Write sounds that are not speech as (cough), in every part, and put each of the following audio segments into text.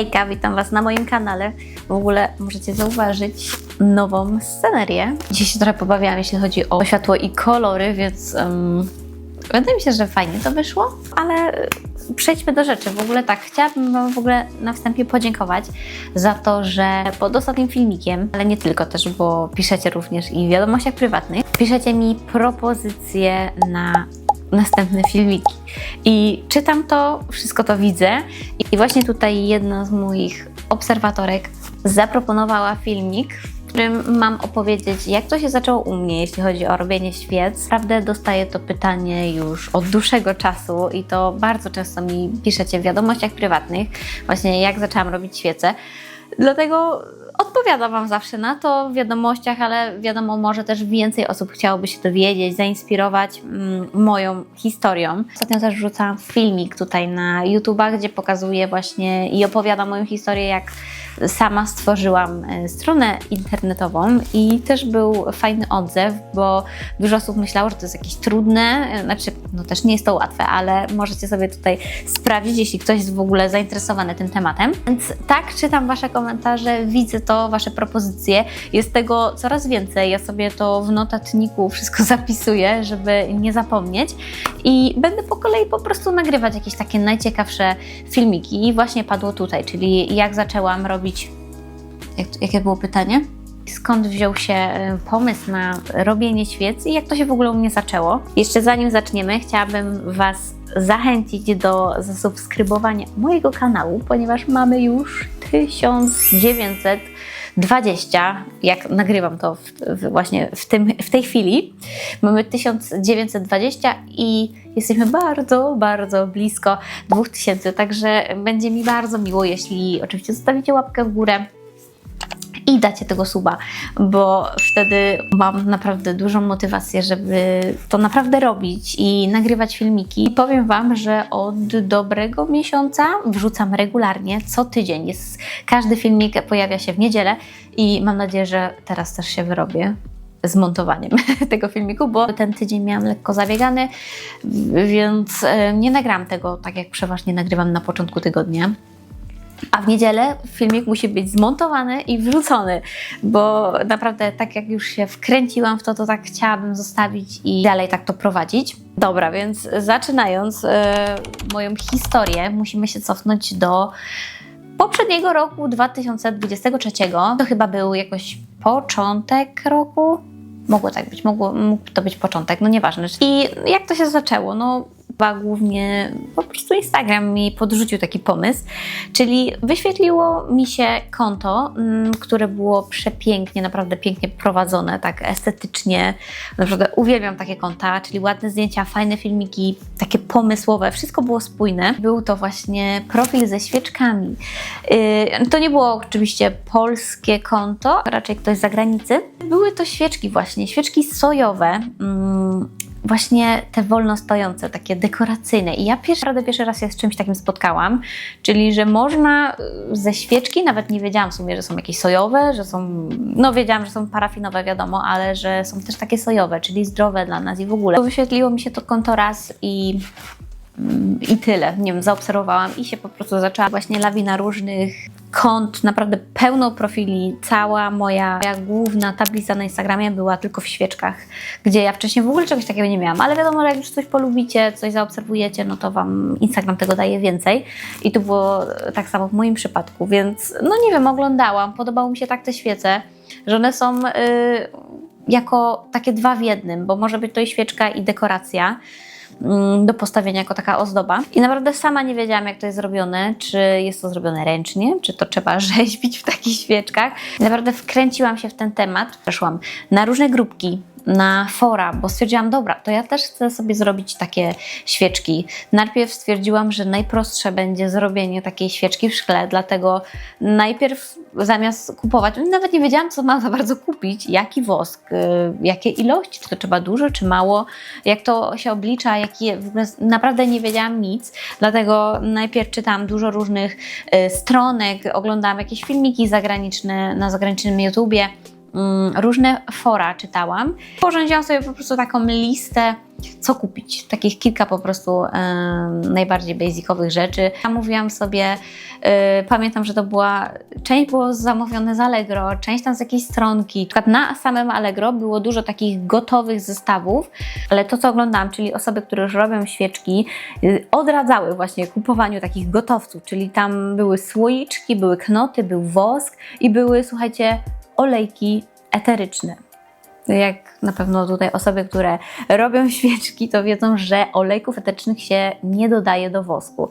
Hejka, witam Was na moim kanale. W ogóle możecie zauważyć nową scenerię. Dzisiaj się trochę pobawiałam, jeśli chodzi o światło i kolory, więc um, wydaje mi się, że fajnie to wyszło, ale przejdźmy do rzeczy. W ogóle tak, chciałabym Wam w ogóle na wstępie podziękować za to, że pod ostatnim filmikiem, ale nie tylko też, bo piszecie również i w wiadomościach prywatnych, piszecie mi propozycje na następne filmiki. I czytam to, wszystko to widzę i właśnie tutaj jedna z moich obserwatorek zaproponowała filmik, w którym mam opowiedzieć, jak to się zaczęło u mnie, jeśli chodzi o robienie świec. Naprawdę dostaję to pytanie już od dłuższego czasu i to bardzo często mi piszecie w wiadomościach prywatnych, właśnie jak zaczęłam robić świece. Dlatego odpowiadam Wam zawsze na to w wiadomościach, ale wiadomo, może też więcej osób chciałoby się dowiedzieć, zainspirować mm, moją historią. Ostatnio też wrzucałam filmik tutaj na YouTube'a, gdzie pokazuję właśnie i opowiadam moją historię, jak sama stworzyłam e, stronę internetową i też był fajny odzew, bo dużo osób myślało, że to jest jakieś trudne, e, znaczy, no też nie jest to łatwe, ale możecie sobie tutaj sprawdzić, jeśli ktoś jest w ogóle zainteresowany tym tematem. Więc tak, czytam Wasze komentarze, widzę to, Wasze propozycje, jest tego coraz więcej. Ja sobie to w notatniku wszystko (laughs) zapisuję, żeby nie zapomnieć i będę po kolei po prostu nagrywać jakieś takie najciekawsze filmiki i właśnie padło tutaj, czyli jak zaczęłam robić jak, jakie było pytanie? Skąd wziął się e, pomysł na robienie świec i jak to się w ogóle u mnie zaczęło? Jeszcze zanim zaczniemy, chciałabym Was zachęcić do zasubskrybowania mojego kanału, ponieważ mamy już 1920, jak nagrywam to w, w, właśnie w, tym, w tej chwili. Mamy 1920 i jesteśmy bardzo, bardzo blisko 2000, także będzie mi bardzo miło, jeśli oczywiście zostawicie łapkę w górę i dacie tego suba, bo wtedy mam naprawdę dużą motywację, żeby to naprawdę robić i nagrywać filmiki. I powiem Wam, że od dobrego miesiąca wrzucam regularnie, co tydzień. Jest, każdy filmik pojawia się w niedzielę i mam nadzieję, że teraz też się wyrobię z montowaniem (laughs) tego filmiku, bo ten tydzień miałam lekko zabiegany, więc e, nie nagram tego tak jak przeważnie nagrywam na początku tygodnia. A w niedzielę filmik musi być zmontowany i wrzucony, bo naprawdę tak jak już się wkręciłam w to, to tak chciałabym zostawić i dalej tak to prowadzić. Dobra, więc zaczynając e, moją historię, musimy się cofnąć do poprzedniego roku 2023. To chyba był jakoś początek roku. Mogło tak być, mogło, mógł to być początek, no nieważne. I jak to się zaczęło? No chyba głównie po prostu Instagram mi podrzucił taki pomysł, czyli wyświetliło mi się konto, mm, które było przepięknie, naprawdę pięknie prowadzone, tak estetycznie. Naprawdę uwielbiam takie konta, czyli ładne zdjęcia, fajne filmiki, takie pomysłowe, wszystko było spójne. Był to właśnie profil ze świeczkami. Yy, to nie było oczywiście polskie konto, raczej ktoś z zagranicy. Były to świeczki właśnie, świeczki sojowe mm, właśnie te wolno stojące, takie dekoracyjne. I ja pierwszy, naprawdę pierwszy raz się z czymś takim spotkałam, czyli że można y, ze świeczki, nawet nie wiedziałam w sumie, że są jakieś sojowe, że są, no wiedziałam, że są parafinowe, wiadomo, ale że są też takie sojowe, czyli zdrowe dla nas i w ogóle. Wyświetliło mi się to konto raz i i tyle. Nie wiem, zaobserwowałam i się po prostu zaczęła właśnie lawina różnych kont, naprawdę pełno profili. Cała moja, moja główna tablica na Instagramie była tylko w świeczkach, gdzie ja wcześniej w ogóle czegoś takiego nie miałam. Ale wiadomo, jak już coś polubicie, coś zaobserwujecie, no to Wam Instagram tego daje więcej. I to było tak samo w moim przypadku, więc no nie wiem, oglądałam, podobało mi się tak te świece, że one są yy, jako takie dwa w jednym, bo może być to i świeczka i dekoracja. Mm, do postawienia jako taka ozdoba. I naprawdę sama nie wiedziałam, jak to jest zrobione, czy jest to zrobione ręcznie, czy to trzeba (laughs) rzeźbić w takich świeczkach. I naprawdę wkręciłam się w ten temat, przeszłam na różne grupki, na fora, bo stwierdziłam, dobra, to ja też chcę sobie zrobić takie świeczki. Najpierw stwierdziłam, że najprostsze będzie zrobienie takiej świeczki w szkle, dlatego najpierw zamiast kupować, nawet nie wiedziałam, co mam za bardzo kupić, jaki wosk, y, jakie ilości, czy to trzeba dużo, czy mało, jak to się oblicza, ogóle naprawdę nie wiedziałam nic, dlatego najpierw czytałam dużo różnych y, stronek, oglądałam jakieś filmiki zagraniczne na zagranicznym YouTubie, różne fora czytałam. Porządziłam sobie po prostu taką listę, co kupić. Takich kilka po prostu najbardziej basicowych rzeczy. Ja mówiłam sobie, y, pamiętam, że to była, część było zamówione z Allegro, część tam z jakiejś stronki. Na samym Allegro było dużo takich gotowych zestawów, ale to, co oglądałam, czyli osoby, które już robią świeczki, y, odradzały właśnie kupowaniu takich gotowców, czyli tam były słoiczki, były knoty, był wosk i były, słuchajcie, olejki eteryczne. Jak na pewno tutaj osoby, które robią (laughs) świeczki, to wiedzą, że olejków eterycznych się nie dodaje do wosku.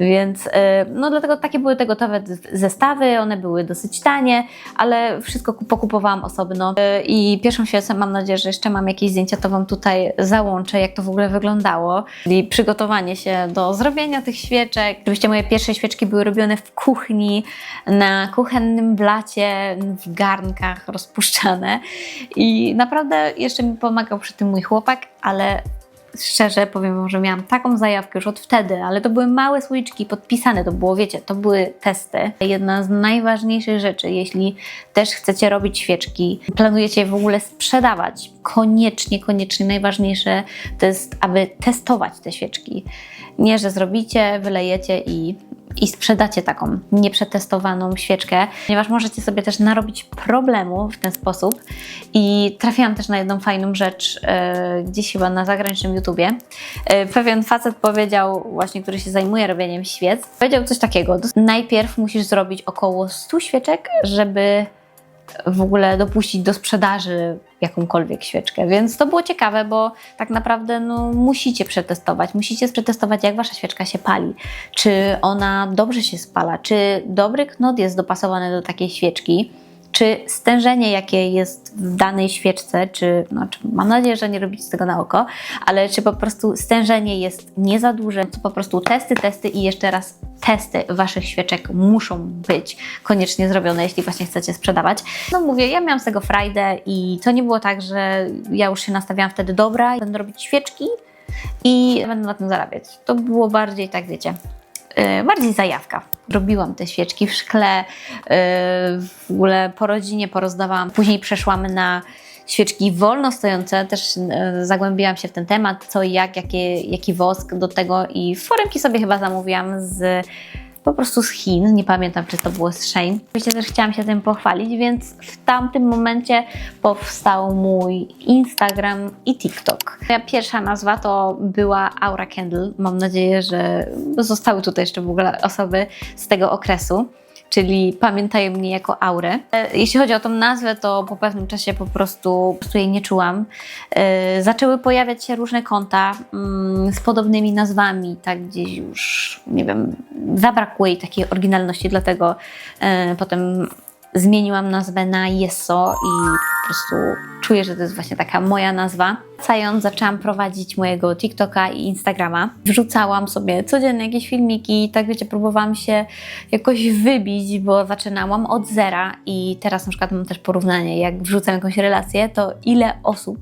Więc y, no dlatego takie były te gotowe zestawy, one były dosyć tanie, ale wszystko ku- pokupowałam osobno. Y, I pierwszą świecę mam nadzieję, że jeszcze mam jakieś zdjęcia, to Wam tutaj załączę, jak to w ogóle wyglądało. Czyli przygotowanie się do zrobienia tych świeczek. Oczywiście moje pierwsze świeczki były robione w kuchni, na kuchennym blacie, w garnkach rozpuszczane. I naprawdę jeszcze mi pomagał przy tym mój chłopak, ale szczerze powiem wam, że miałam taką zajawkę już od wtedy, ale to były małe słoiczki podpisane, to było, wiecie, to były testy. Jedna z najważniejszych rzeczy, jeśli też chcecie robić świeczki, planujecie je w ogóle sprzedawać, koniecznie, koniecznie najważniejsze to jest, aby testować te świeczki. Nie, że zrobicie, wylejecie i i sprzedacie taką nieprzetestowaną świeczkę, ponieważ możecie sobie też narobić problemu w ten sposób. I trafiłam też na jedną fajną rzecz, e, gdzieś chyba na zagranicznym YouTubie. E, pewien facet powiedział, właśnie, który się zajmuje robieniem świec, powiedział coś takiego: najpierw musisz zrobić około 100 świeczek, żeby w ogóle dopuścić do sprzedaży jakąkolwiek świeczkę. Więc to było ciekawe, bo tak naprawdę no, musicie przetestować. Musicie przetestować, jak wasza świeczka się pali. Czy ona dobrze się spala, czy dobry knot jest dopasowany do takiej świeczki. Czy stężenie, jakie jest w danej świeczce, czy, no, czy mam nadzieję, że nie robicie tego na oko, ale czy po prostu stężenie jest nie za duże, to po prostu testy, testy i jeszcze raz testy waszych świeczek muszą być koniecznie zrobione, jeśli właśnie chcecie sprzedawać. No mówię, ja miałam z tego frajdę i to nie było tak, że ja już się nastawiałam wtedy, dobra, będę robić świeczki i będę na tym zarabiać. To było bardziej tak, wiecie, bardziej zajawka. Robiłam te świeczki w szkle, yy, w ogóle po rodzinie porozdawałam. Później przeszłam na świeczki wolno stojące, też yy, zagłębiłam się w ten temat, co i jak, jakie, jaki wosk do tego i foremki sobie chyba zamówiłam z po prostu z Chin, nie pamiętam czy to było z Shein. Oczywiście też chciałam się tym pochwalić, więc w tamtym momencie powstał mój Instagram i TikTok. Moja pierwsza nazwa to była Aura Candle. Mam nadzieję, że zostały tutaj jeszcze w ogóle osoby z tego okresu. Czyli pamiętają mnie jako aurę. E, Jeśli chodzi o tą nazwę, to po pewnym czasie po prostu, po prostu jej nie czułam. E, Zaczęły pojawiać się różne konta mm, z podobnymi nazwami, tak gdzieś już, nie wiem, zabrakło jej takiej oryginalności, dlatego e, potem zmieniłam nazwę na Yeso i prostu czuję, że to jest właśnie taka moja nazwa. Wracając, zaczęłam prowadzić mojego TikToka i Instagrama. Wrzucałam sobie codziennie jakieś filmiki tak wiecie, próbowałam się jakoś wybić, bo zaczynałam od zera i teraz na przykład mam też porównanie, jak wrzucam jakąś relację, to ile osób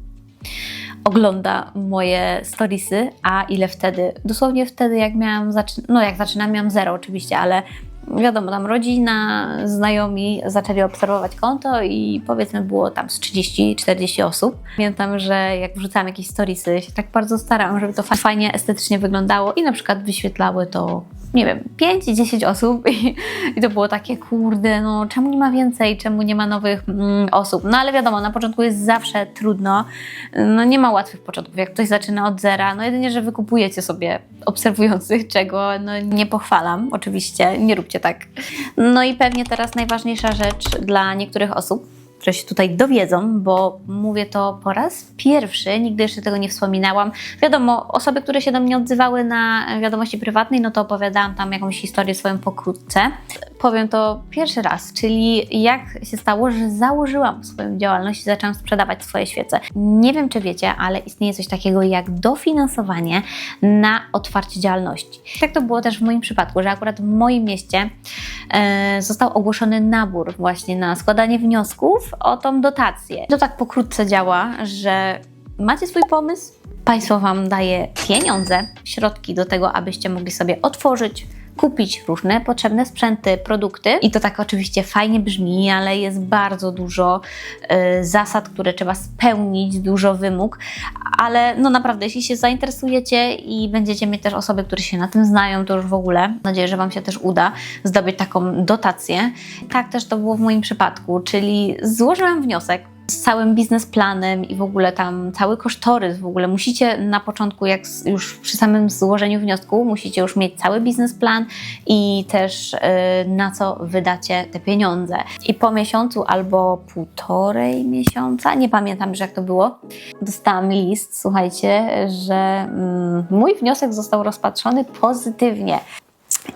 ogląda moje storiesy, a ile wtedy, dosłownie wtedy jak miałam, no jak zaczynam, miałam zero oczywiście, ale wiadomo, tam rodzina, znajomi zaczęli obserwować konto i powiedzmy było tam z 30-40 osób. Pamiętam, że jak wrzucałam jakieś storiesy, się tak bardzo starałam, żeby to fa- fajnie, estetycznie wyglądało i na przykład wyświetlały to, nie wiem, 5-10 osób (laughs) i, i to było takie, kurde, no czemu nie ma więcej, czemu nie ma nowych mm, osób? No ale wiadomo, na początku jest zawsze trudno, no nie ma łatwych początków, jak ktoś zaczyna od zera, no jedynie, że wykupujecie sobie obserwujących, (laughs) czego no nie pochwalam, oczywiście, nie róbcie tak. No i pewnie teraz najważniejsza rzecz dla niektórych osób, które się tutaj dowiedzą, bo mówię to po raz pierwszy, nigdy jeszcze tego nie wspominałam. Wiadomo, osoby, które się do mnie odzywały na wiadomości prywatnej, no to opowiadałam tam jakąś historię swoją pokrótce. Powiem to pierwszy raz, czyli jak się stało, że założyłam swoją działalność i zaczęłam sprzedawać swoje świece. Nie wiem, czy wiecie, ale istnieje coś takiego jak dofinansowanie na otwarcie działalności. Tak to było też w moim przypadku, że akurat w moim mieście e, został ogłoszony nabór właśnie na składanie wniosków o tą dotację. To tak pokrótce działa, że macie swój pomysł, państwo Wam daje pieniądze, środki do tego, abyście mogli sobie otworzyć kupić różne potrzebne sprzęty, produkty i to tak oczywiście fajnie brzmi, ale jest bardzo dużo y, zasad, które trzeba spełnić, dużo wymóg, ale no naprawdę, jeśli się zainteresujecie i będziecie mieć też osoby, które się na tym znają, to już w ogóle mam nadzieję, że Wam się też uda zdobyć taką dotację. Tak też to było w moim przypadku, czyli złożyłam wniosek z całym biznesplanem i w ogóle tam cały kosztorys w ogóle. Musicie na początku, jak już przy samym złożeniu wniosku, musicie już mieć cały biznesplan i też y, na co wydacie te pieniądze. I po miesiącu albo półtorej miesiąca, nie pamiętam, że jak to było, dostałam list, słuchajcie, że mm, mój wniosek został rozpatrzony pozytywnie.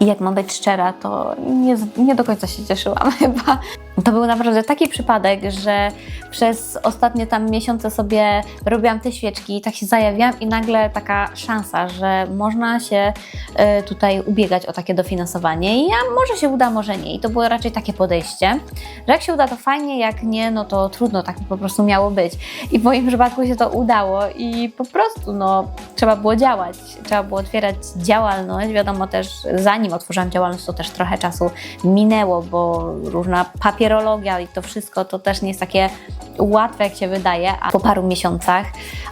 I jak mam być szczera, to nie, nie do końca się cieszyłam (laughs) chyba. To był naprawdę taki przypadek, że przez ostatnie tam miesiące sobie robiłam te świeczki, tak się zajawiałam i nagle taka szansa, że można się e, tutaj ubiegać o takie dofinansowanie i ja może się uda, może nie. I to było raczej takie podejście, że jak się uda to fajnie, jak nie, no to trudno, tak po prostu miało być. I w moim przypadku się to udało i po prostu no trzeba było działać, trzeba było otwierać działalność. Wiadomo też, zanim otworzyłam działalność, to też trochę czasu minęło, bo różna papierologia i to wszystko to też nie jest takie łatwe, jak się wydaje. A po paru miesiącach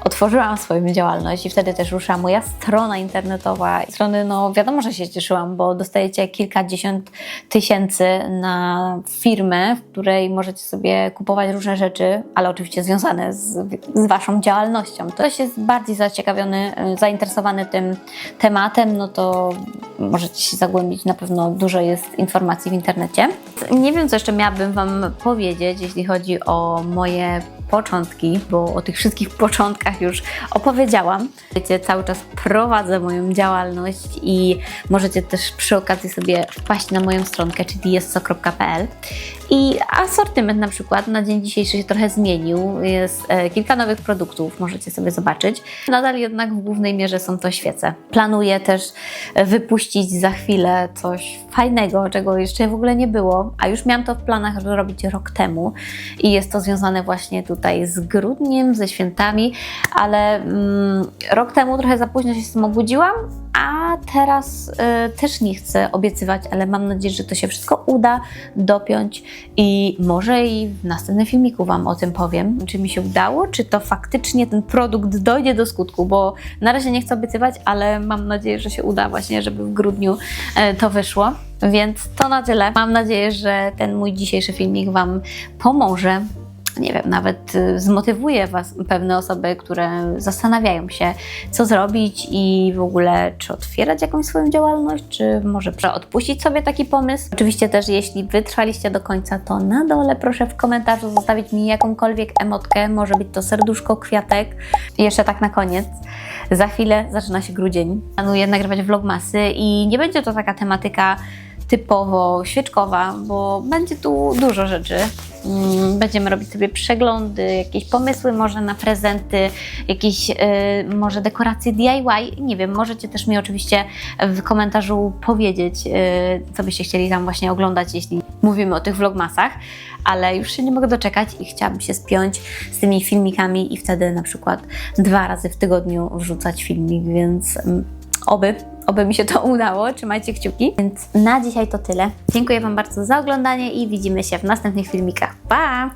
otworzyłam swoją działalność i wtedy też ruszyła moja strona internetowa. Strony, no wiadomo, że się cieszyłam, bo dostajecie kilkadziesiąt tysięcy na firmę, w której możecie sobie kupować różne rzeczy, ale oczywiście związane z, z Waszą działalnością. Ktoś jest bardziej zaciekawiony, y, zainteresowany tym tematem, no to możecie się zagłębić. Na pewno dużo jest informacji w internecie. Nie wiem, co jeszcze miałabym Wam powiedzieć, jeśli chodzi o moje początki, bo o tych wszystkich (laughs) początkach już opowiedziałam. Wiecie, cały czas prowadzę moją działalność i możecie też przy okazji sobie wpaść na moją stronkę, czyli jestco.pl i asortyment na przykład na dzień dzisiejszy się trochę zmienił. Jest e, kilka nowych produktów, możecie sobie zobaczyć. Nadal jednak w głównej mierze są to świece. Planuję też e, wypuścić za chwilę coś fajnego, czego jeszcze w ogóle nie było, a już miałam to w planach, robić rok temu i jest to związane właśnie tutaj z grudniem, ze świętami, ale mm, rok temu trochę za późno się z tym obudziłam, a teraz y, też nie chcę obiecywać, ale mam nadzieję, że to się wszystko uda dopiąć i może i w następnym filmiku Wam o tym powiem, czy mi się udało, czy to faktycznie ten produkt dojdzie do skutku, bo na razie nie chcę obiecywać, ale mam nadzieję, że się uda właśnie, żeby w grudniu e, to wyszło. Więc to na tyle. Mam nadzieję, że ten mój dzisiejszy filmik Wam pomoże nie wiem, nawet y, zmotywuje Was pewne osoby, które zastanawiają się, co zrobić i w ogóle, czy otwierać jakąś swoją działalność, czy może odpuścić sobie taki pomysł. Oczywiście też, jeśli wytrwaliście do końca, to na dole proszę w komentarzu zostawić mi jakąkolwiek emotkę, może być to serduszko, kwiatek. Jeszcze tak na koniec. Za chwilę zaczyna się grudzień. Planuję nagrywać vlogmasy i nie będzie to taka tematyka typowo świeczkowa, bo będzie tu dużo rzeczy. Mm, Będziemy robić sobie przeglądy, jakieś pomysły może na prezenty, jakieś y, może dekoracje DIY. Nie wiem, możecie też mi oczywiście w komentarzu powiedzieć, y, co byście chcieli tam właśnie oglądać, jeśli mówimy o tych vlogmasach, ale już się nie mogę doczekać i chciałabym się spiąć z tymi filmikami i wtedy na przykład dwa razy w tygodniu wrzucać filmik, więc mm, oby Oby mi się to udało, trzymajcie kciuki. Więc na dzisiaj to tyle. Dziękuję Wam bardzo za oglądanie i widzimy się w następnych filmikach. Pa!